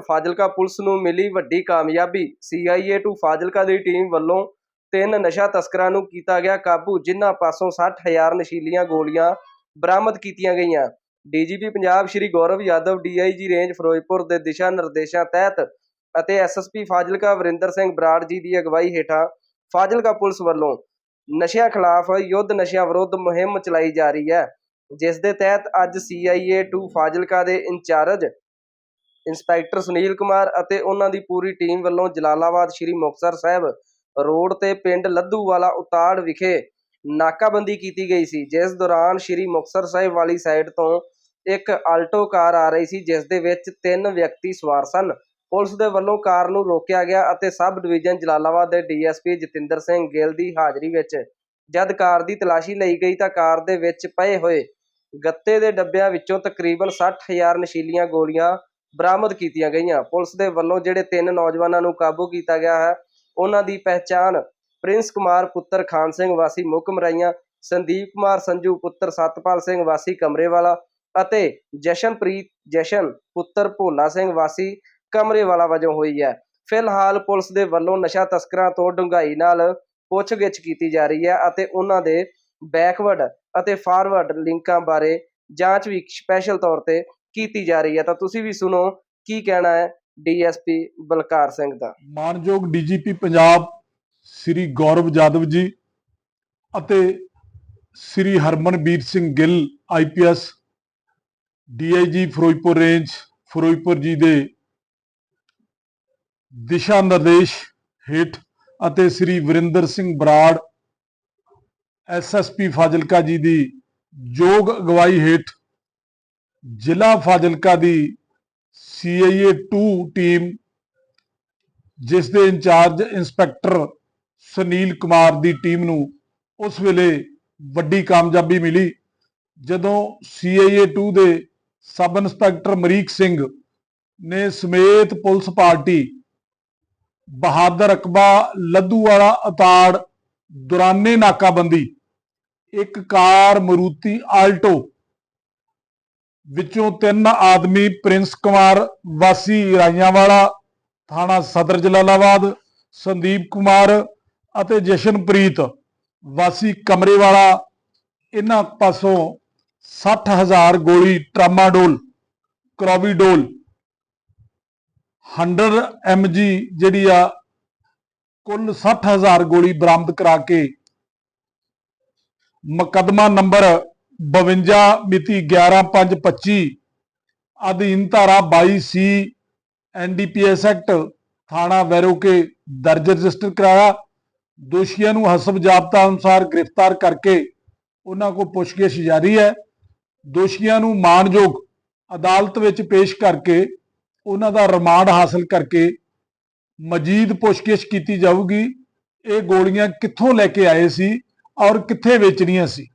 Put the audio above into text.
Fazilka police ਨੂੰ ਮਿਲੀ ਵੱਡੀ ਕਾਮਯਾਬੀ। CIA ਟੂ ਫਾਜ਼ਿਲਕਾ ਦੀ ਟੀਮ ਵੱਲੋਂ ਤਿੰਨ ਨਸ਼ਾ ਤਸਕਰਾਂ ਨੂੰ ਕੀਤਾ ਗਿਆ ਕਾਬੂ, ਜਿਨ੍ਹਾਂ ਪਾਸੋਂ 60000 ਨਸ਼ੀਲੀਆਂ ਗੋਲੀਆਂ ਬਰਾਮਦ ਕੀਤੀਆਂ ਗਈਆਂ। DGP Punjab Shri Gaurav Yadav DIG range Ferozepur ਦੇ ਦਿਸ਼ਾ ਨਿਰਦੇਸ਼ਾਂ ਤਹਿਤ ਅਤੇ ਐਸਐਸਪੀ ਫਾਜ਼ਿਲਕਾ ਵਰਿੰਦਰ ਸਿੰਘ ਬਰਾੜ ਜੀ ਦੀ ਅਗਵਾਈ ਹੇਠਾਂ ਫਾਜ਼ਿਲਕਾ ਪੁਲਿਸ ਵੱਲੋਂ ਨਸ਼ਿਆਂ ਖਿਲਾਫ ਯੁੱਧ ਨਸ਼ਿਆਂ ਵਿਰੁੱਧ ਮੁਹਿੰਮ ਚਲਾਈ ਜਾ ਰਹੀ ਹੈ, ਜਿਸ ਦੇ ਤਹਿਤ ਅੱਜ CIA ਟੂ ਫਾਜ਼ਿਲਕਾ ਦੇ ਇੰਚਾਰਜ ਇੰਸਪੈਕਟਰ ਸੁਨੀਲ ਕੁਮਾਰ ਅਤੇ ਉਹਨਾਂ ਦੀ ਪੂਰੀ ਟੀਮ ਵੱਲੋਂ ਜਲਾਲਾਬਾਦ ਸ਼੍ਰੀ ਮੁਕਤਸਰ ਸਾਹਿਬ ਰੋਡ ਤੇ ਪਿੰਡ ਲੱਧੂਵਾਲਾ ਉਤਾੜ ਵਿਖੇ ਨਾਕਾਬੰਦੀ ਕੀਤੀ ਗਈ ਸੀ, ਜਿਸ ਦੌਰਾਨ ਸ਼੍ਰੀ ਮੁਕਤਸਰ ਸਾਹਿਬ ਵਾਲੀ ਸਾਈਡ ਤੋਂ ਇੱਕ ਆਲਟੋ ਕਾਰ ਆ ਰਹੀ ਸੀ, ਜਿਸ ਦੇ ਵਿੱਚ ਤਿੰਨ ਵਿਅਕਤੀ ਸਵਾਰ ਸਨ। ਪੁਲਿਸ ਦੇ ਵੱਲੋਂ ਕਾਰ ਨੂੰ ਰੋਕਿਆ ਗਿਆ ਅਤੇ ਸਬ ਡਿਵੀਜ਼ਨ ਜਲਾਲਾਬਾਦ ਦੇ ਡੀਐਸਪੀ ਜਤਿੰਦਰ ਸਿੰਘ ਗਿੱਲ ਦੀ ਹਾਜ਼ਰੀ ਵਿੱਚ ਜਦ ਕਾਰ ਦੀ ਤਲਾਸ਼ੀ ਲਈ ਗਈ ਤਾਂ ਕਾਰ ਦੇ ਵਿੱਚ ਪਏ ਹੋਏ ਗੱਤੇ ਦੇ ਡੱਬਿਆਂ ਵਿੱਚੋਂ ਤਕਰੀਬਨ 60000 ਨਸ਼ੀਲੀਆਂ ਗੋਲੀਆਂ ਬਰਾਮਦ ਕੀਤੀਆਂ ਗਈਆਂ। ਪੁਲਿਸ ਦੇ ਵੱਲੋਂ ਜਿਹੜੇ ਤਿੰਨ ਨੌਜਵਾਨਾਂ ਨੂੰ ਕਾਬੂ ਕੀਤਾ ਗਿਆ ਹੈ, ਉਹਨਾਂ ਦੀ ਪਹਿਚਾਣ ਪ੍ਰਿੰਸ ਕੁਮਾਰ ਪੁੱਤਰ ਖਾਨ ਸਿੰਘ ਵਾਸੀ ਮੁਕਮਰਾਈਆਂ ਸੰਦੀਪ ਕੁਮਾਰ ਸੰਜੂ ਪੁੱਤਰ ਸਤਪਾਲ ਸਿੰਘ ਵਾਸੀ ਕਮਰੇਵਾਲਾ ਅਤੇ ਜਸ਼ਨਪ੍ਰੀਤ ਜਸ਼ਨ ਪੁੱਤਰ ਭੋਲਾ ਸਿੰਘ ਵਾਸੀ ਕਮਰੇਵਾਲਾ ਵਜੋਂ ਹੋਈ ਹੈ। ਫਿਲਹਾਲ ਪੁਲਿਸ ਦੇ ਵੱਲੋਂ ਨਸ਼ਾ ਤਸਕਰਾਂ ਤੋਂ ਡੂੰਘਾਈ ਨਾਲ ਪੁੱਛਗਿੱਛ ਕੀਤੀ ਜਾ ਰਹੀ ਹੈ ਅਤੇ ਉਹਨਾਂ ਦੇ ਬੈਕਵਰਡ ਅਤੇ ਫਾਰਵਰਡ ਲਿੰਕਾਂ ਬਾਰੇ ਜਾਂਚ ਵੀ ਸਪੈਸ਼ਲ ਤੌਰ ਤੇ ਕੀਤੀ ਜਾ ਰਹੀ ਹੈ। ਤਾਂ ਤੁਸੀਂ ਵੀ ਸੁਣੋ ਕੀ ਕਹਿਣਾ ਹੈ ਡੀਐਸਪੀ ਬਲਕਾਰ ਸਿੰਘ ਦਾ। ਮਾਨਯੋਗ ਡੀਜੀਪੀ ਪੰਜਾਬ ਸ੍ਰੀ ਗੌਰਵ ਜਾਦਵ ਜੀ ਅਤੇ Sri Harmanbir Singh Gill IPS DIG Ferozepur range, Ferozepur ji ਦੇ ਦਿਸ਼ਾ ਨਿਰਦੇਸ਼ ਹੇਠ ਅਤੇ ਸ੍ਰੀ ਵਰਿੰਦਰ ਸਿੰਘ ਬਰਾੜ ਐਸਐਸਪੀ ਫਾਜ਼ਿਲਕਾ ਜੀ ਦੀ ਯੋਗ ਅਗਵਾਈ ਹੇਠ ਜ਼ਿਲ੍ਹਾ ਫਾਜ਼ਿਲਕਾ ਦੀ CIA 2 ਟੀਮ ਜਿਸ ਦੇ ਇੰਚਾਰਜ ਇੰਸਪੈਕਟਰ ਸੁਨੀਲ ਕੁਮਾਰ ਦੀ ਟੀਮ ਨੂੰ ਉਸ ਵੇਲੇ ਵੱਡੀ ਕਾਮਯਾਬੀ ਮਿਲੀ, ਜਦੋਂ CIA 2 ਦੇ ਸਬ ਇੰਸਪੈਕਟਰ ਮਰੀਕ ਸਿੰਘ ਨੇ ਸਮੇਤ ਪੁਲਿਸ ਪਾਰਟੀ, ਬਹਾਦਰ ਅਕਬਾ ਲੱਧੂਵਾਲਾ ਅਤਾੜ ਦੁਰਾਨੇ ਨਾਕਾਬੰਦੀ, ਇੱਕ ਕਾਰ ਮਰੂਤੀ ਆਲਟੋ ਵਿੱਚੋਂ ਤਿੰਨ ਆਦਮੀ ਪ੍ਰਿੰਸ ਕੁਮਾਰ ਵਾਸੀ ਰਾਈਆਂਵਾਲਾ, ਥਾਣਾ ਸਦਰ ਜਲਾਲਾਬਾਦ, ਸੰਦੀਪ ਕੁਮਾਰ ਅਤੇ ਜਸ਼ਨਪ੍ਰੀਤ ਵਾਸੀ ਕਮਰੇਵਾਲਾ, ਇਹਨਾਂ ਪਾਸੋਂ 60000 ਗੋਲੀ ਟਰਾਮਾਡੋਲ ਕਰੋਵੀਡੋਲ 100 mg ਜਿਹੜੀ ਆ, ਕੁੱਲ 60000 ਗੋਲੀ ਬਰਾਮਦ ਕਰਾ ਕੇ ਮੁਕੱਦਮਾ ਨੰਬਰ 52 ਮਿਤੀ 11525 ਅਧੀਨ ਧਾਰਾ 22 ਸੀ ਐਨਡੀਪੀਐਸ ਐਕਟ, ਥਾਣਾ ਵੈਰੋਕੇ ਦਰਜ ਰਜਿਸਟਰ ਕਰਾਇਆ। ਦੋਸ਼ੀਆਂ ਨੂੰ ਹਸਬ ਜਾਬਤਾ ਅਨੁਸਾਰ ਗ੍ਰਿਫਤਾਰ ਕਰਕੇ ਉਹਨਾਂ ਕੋਲ ਪੁੱਛਗਿੱਛ ਜਾਰੀ ਹੈ। ਦੋਸ਼ੀਆਂ ਨੂੰ ਮਾਣਯੋਗ ਅਦਾਲਤ ਵਿੱਚ ਪੇਸ਼ ਕਰਕੇ ਉਹਨਾਂ ਦਾ ਰਿਮਾਂਡ ਹਾਸਲ ਕਰਕੇ ਮਜੀਦ ਪੁੱਛਗਿੱਛ ਕੀਤੀ ਜਾਊਗੀ। ਇਹ ਗੋਲੀਆਂ ਕਿੱਥੋਂ ਲੈ ਕੇ ਆਏ ਸੀ ਔਰ ਕਿੱਥੇ ਵੇਚਣੀਆਂ ਸੀ?